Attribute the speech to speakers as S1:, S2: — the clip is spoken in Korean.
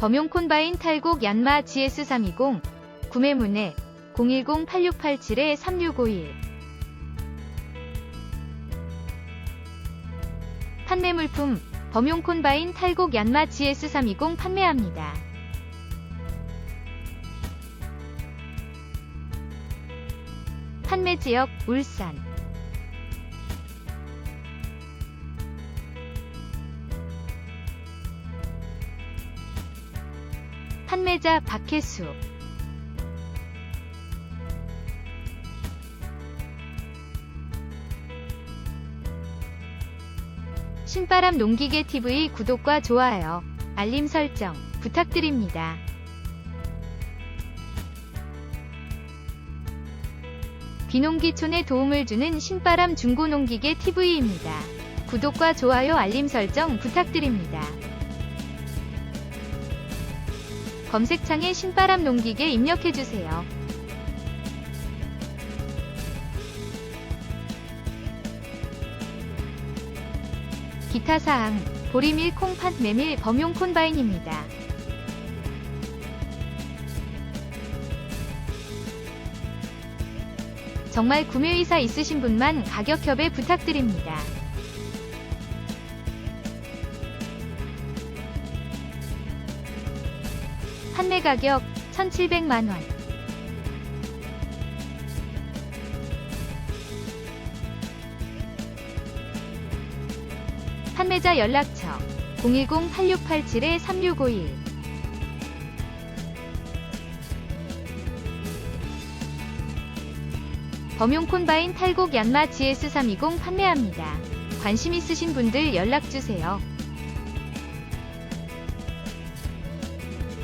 S1: 범용 콘바인 탈곡 얀마 GS320 구매 문의 010-8687-3651 판매 물품 범용 콘바인 탈곡 얀마 GS320 판매합니다. 판매 지역 울산 판매자 박혜수 신바람 농기계 TV 구독과 좋아요, 알림 설정 부탁드립니다. 비농기촌에 도움을 주는 신바람 중고농기계 TV입니다. 구독과 좋아요 알림 설정 부탁드립니다. 검색창에 신바람 농기계 입력해주세요. 기타 사항, 보리밀 콩팥 메밀 범용 콘바인입니다. 정말 구매 의사 있으신 분만 가격 협의 부탁드립니다. 판매 가격 1,700만 원. 판매자 연락처 010-8687-3651 범용 콘바인 탈곡 얀마 GS320 판매합니다. 관심 있으신 분들 연락주세요.